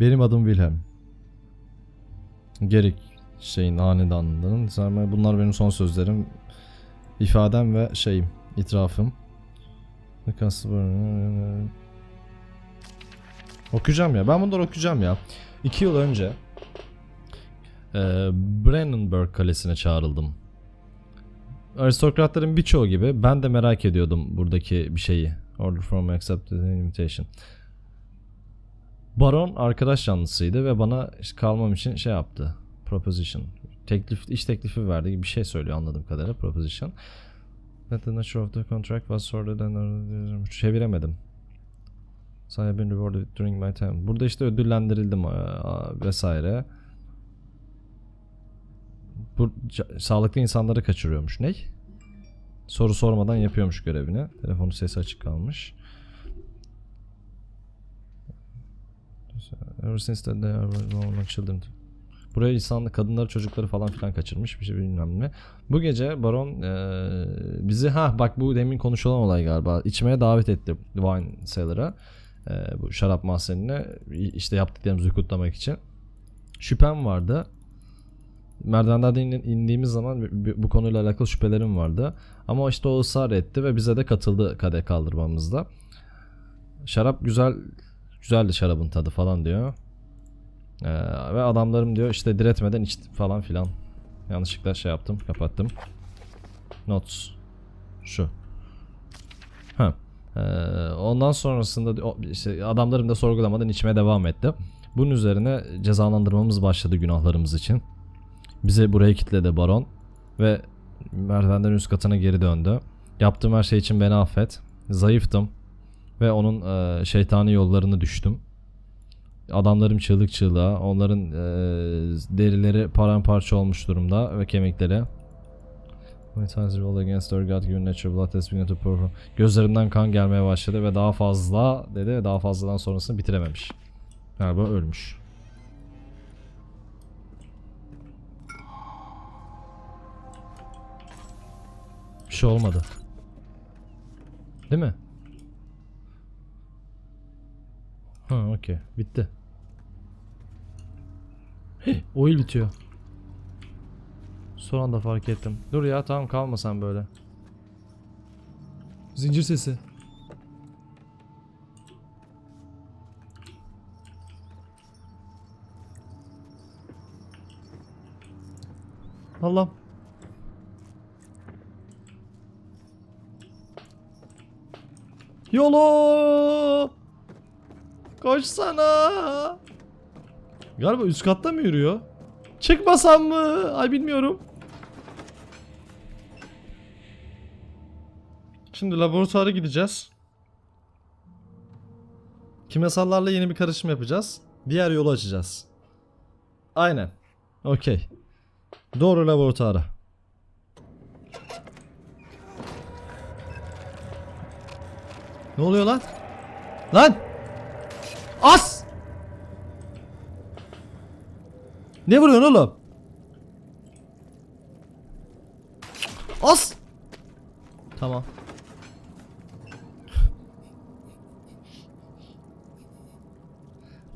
Benim adım Wilhelm. Gerik şeyin hanedanlığının. Bunlar benim son sözlerim. ifadem ve şeyim, itirafım. Okuyacağım ya. Ben bunları okuyacağım ya. İki yıl önce e, Brennenburg Kalesi'ne çağrıldım. Aristokratların birçoğu gibi ben de merak ediyordum buradaki bir şeyi. Order from accepted invitation. Baron arkadaş canlısıydı ve bana kalmam için şey yaptı. Proposition. Teklif, iş teklifi verdi gibi bir şey söylüyor anladığım kadarıyla proposition. That the nature of the contract was sorted and çeviremedim. So I have been rewarded during my time. Burada işte ödüllendirildim aa, vesaire. Bu sağlıklı insanları kaçırıyormuş. Ne? Soru sormadan yapıyormuş görevini. Telefonu sesi açık kalmış. Ever since that they are normal children. Buraya insanlı kadınları çocukları falan filan kaçırmış bir şey bilmem ne. Bu gece baron eee, bizi ha bak bu demin konuşulan olay galiba içmeye davet etti wine cellar'a. Eee, bu şarap mahzenine işte yaptıklarımızı kutlamak için. Şüphem vardı. Merdivenlerden in- indiğimiz zaman bu konuyla alakalı şüphelerim vardı. Ama işte o ısrar etti ve bize de katıldı kadeh kaldırmamızda. Şarap güzel güzeldi şarabın tadı falan diyor. Ee, ve adamlarım diyor işte diretmeden içti falan filan. Yanlışlıkla şey yaptım kapattım. Notes. Şu. Ha. Ee, ondan sonrasında işte adamlarım da sorgulamadan içmeye devam etti. Bunun üzerine cezalandırmamız başladı günahlarımız için. Bizi buraya kilitledi baron ve merdivenden üst katına geri döndü. Yaptığım her şey için beni affet. Zayıftım ve onun e, şeytani yollarını düştüm. Adamlarım çığlık çığlığa, onların e, derileri paramparça olmuş durumda ve kemikleri. Gözlerimden kan gelmeye başladı ve daha fazla dedi ve daha fazladan sonrasını bitirememiş. Galiba ölmüş. Bir şey olmadı. Değil mi? Ha okey. Bitti. Heh, oil bitiyor. Son anda fark ettim. Dur ya tamam kalma sen böyle. Zincir sesi. Allah'ım. Yolo! Koşsana! Galiba üst katta mı yürüyor? Çıkmasam mı? Ay bilmiyorum. Şimdi laboratuvara gideceğiz. Kimyasallarla yeni bir karışım yapacağız. Diğer yolu açacağız. Aynen. Okey. Doğru laboratuvara. Ne oluyor lan? Lan! As! Ne vuruyorsun oğlum? As! Tamam.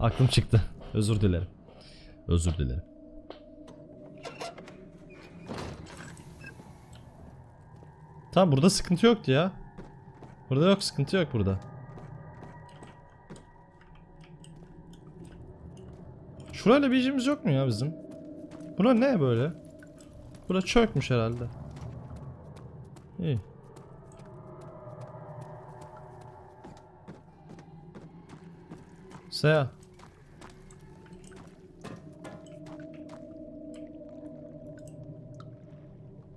Aklım çıktı. Özür dilerim. Özür dilerim. Tamam burada sıkıntı yoktu ya. Burada yok sıkıntı yok burada. Şurayla bir işimiz yok mu ya bizim? Buna ne böyle? Bura çökmüş herhalde. İyi. Seya.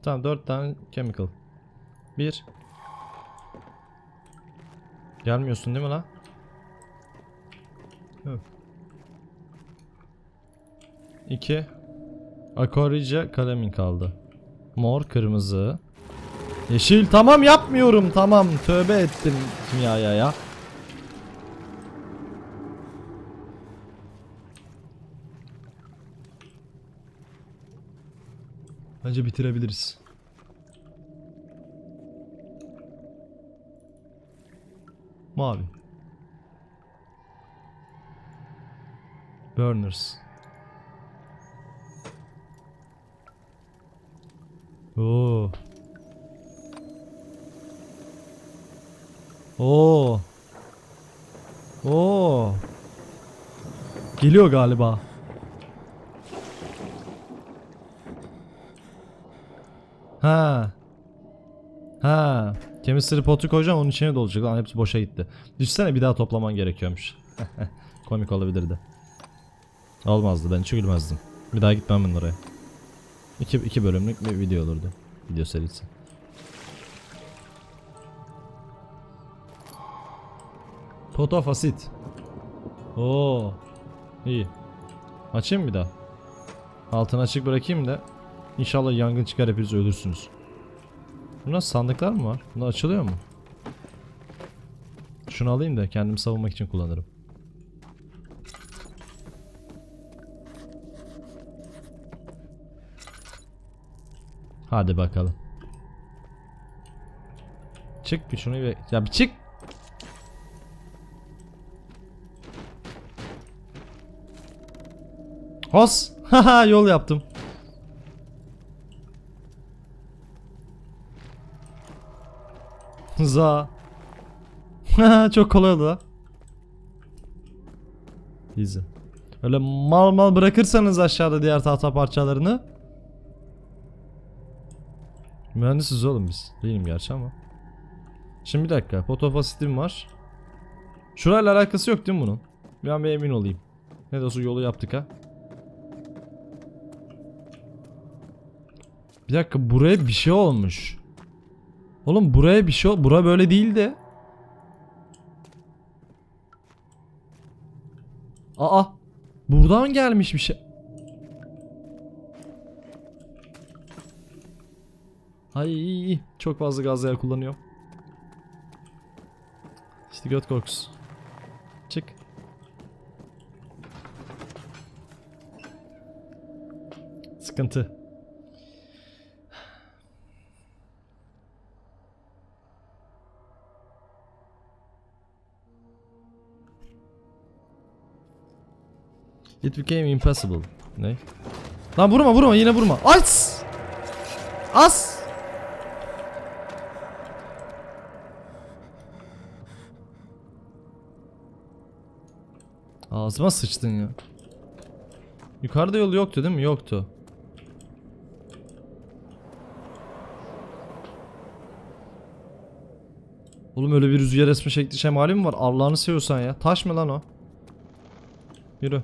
Tamam 4 tane chemical. 1 Gelmiyorsun değil mi lan? Hı. 2 Akorice kalemin kaldı. Mor kırmızı. Yeşil tamam yapmıyorum tamam tövbe ettim kimyaya ya. Bence bitirebiliriz. Mavi. Burners. Oo. Oo. Oo. Geliyor galiba. Ha. Ha. Chemistry potu koyacağım onun içine dolacak lan hepsi boşa gitti. Düşünsene bir daha toplaman gerekiyormuş. Komik olabilirdi. Olmazdı ben hiç gülmezdim. Bir daha gitmem ben oraya. İki, iki bölümlük bir video olurdu. Video serisi. Fotofasit. Oo. İyi. Açayım bir daha? Altını açık bırakayım da İnşallah yangın çıkar hepiniz ölürsünüz. Bunlar sandıklar mı var? Bunlar açılıyor mu? Şunu alayım da kendimi savunmak için kullanırım. Hadi bakalım. Çık bir şunu bir... Ya bir çık! Hos! Haha yol yaptım. Za. Çok kolay oldu. Easy. Öyle mal mal bırakırsanız aşağıda diğer tahta parçalarını. Mühendisiz oğlum biz. Değilim gerçi ama. Şimdi bir dakika. Fotofasitim var. Şurayla alakası yok değil mi bunun? Ben bir emin olayım. Ne de olsa yolu yaptık ha. Bir dakika buraya bir şey olmuş. Oğlum buraya bir şey. Bura böyle değildi. Aa. Buradan gelmiş bir şey. Ay çok fazla gaz yer kullanıyor. İşte göt korkusu. Çık. Sıkıntı. It became impossible. Ne? Lan vurma vurma yine vurma. As! As! Ağzıma sıçtın ya. Yukarıda yol yoktu değil mi? Yoktu. Oğlum öyle bir rüzgar esme şekli şemali mi var? Allah'ını seviyorsan ya. Taş mı lan o? Yürü.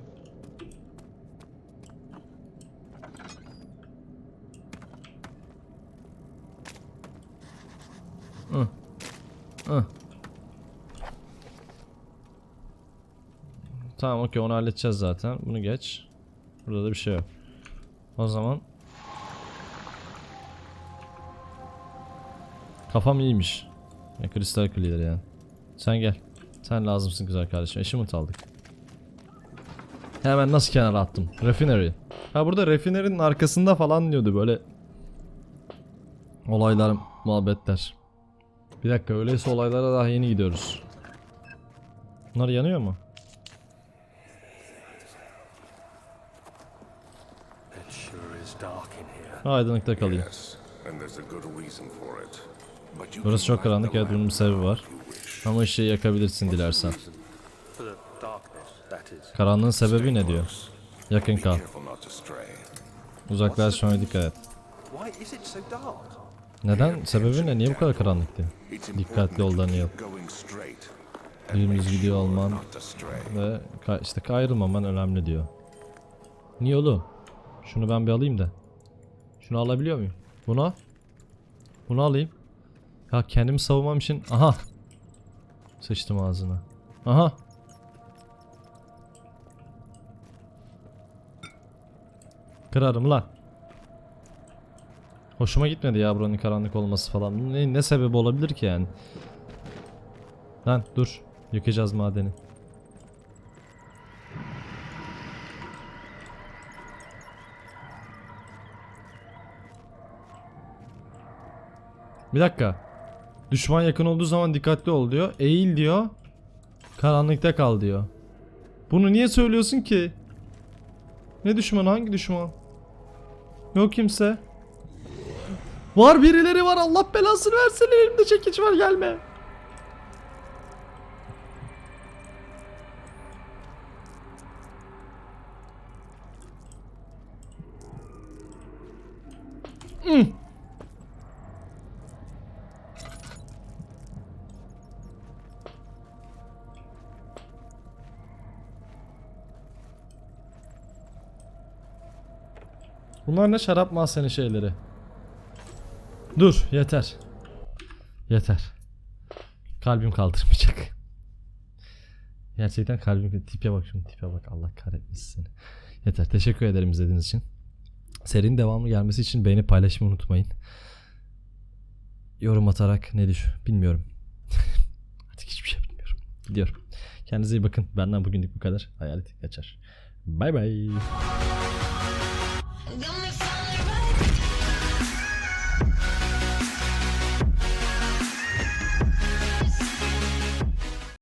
Hı. Hı. Tamam okey onu halledeceğiz zaten. Bunu geç. Burada da bir şey yok. O zaman Kafam iyiymiş. Ya kristal külyeleri yani. Sen gel. Sen lazımsın güzel kardeşim. Eşimi aldık. Hemen nasıl kenara attım? Refinery. Ha burada refinery'nin arkasında falan diyordu böyle. Olaylar, muhabbetler. Bir dakika öyleyse olaylara daha yeni gidiyoruz. Bunlar yanıyor mu? But you Burası çok karanlık evet bunun bir sebebi var. Ama ışığı yakabilirsin dilersen. Karanlığın sebebi ne diyor? Yakın kal. Uzaklaşmaya dikkat et. Neden? Sebebi ne? Niye bu kadar karanlıktı? It's Dikkatli ol Daniel. Dümdüz gidiyor olman ve ka- işte ayrılmaman önemli diyor. Niye oğlum? Şunu ben bir alayım da. Şunu alabiliyor muyum? Bunu? Bunu alayım. Ya kendimi savunmam için... Aha! Sıçtım ağzına. Aha! Kırarım lan. Hoşuma gitmedi ya buranın karanlık olması falan. Ne, ne sebebi olabilir ki yani? Lan dur. Yıkacağız madeni. Bir dakika. Düşman yakın olduğu zaman dikkatli ol diyor. Eğil diyor. Karanlıkta kal diyor. Bunu niye söylüyorsun ki? Ne düşman? Hangi düşman? Yok kimse. Var birileri var. Allah belasını versin. Elimde çekiç var gelme. Bunlar ne şarap mahzeni şeyleri. Dur yeter. Yeter. Kalbim kaldırmayacak. Gerçekten kalbim tipe bak şunu tipe bak Allah kahretmesin. Yeter. Teşekkür ederim izlediğiniz için. Serinin devamı gelmesi için beğeni paylaşmayı unutmayın. Yorum atarak ne düş bilmiyorum. Artık hiçbir şey bilmiyorum. Gidiyorum. Kendinize iyi bakın. Benden bugünlük bu kadar. Hayalet kaçar. Bay bay.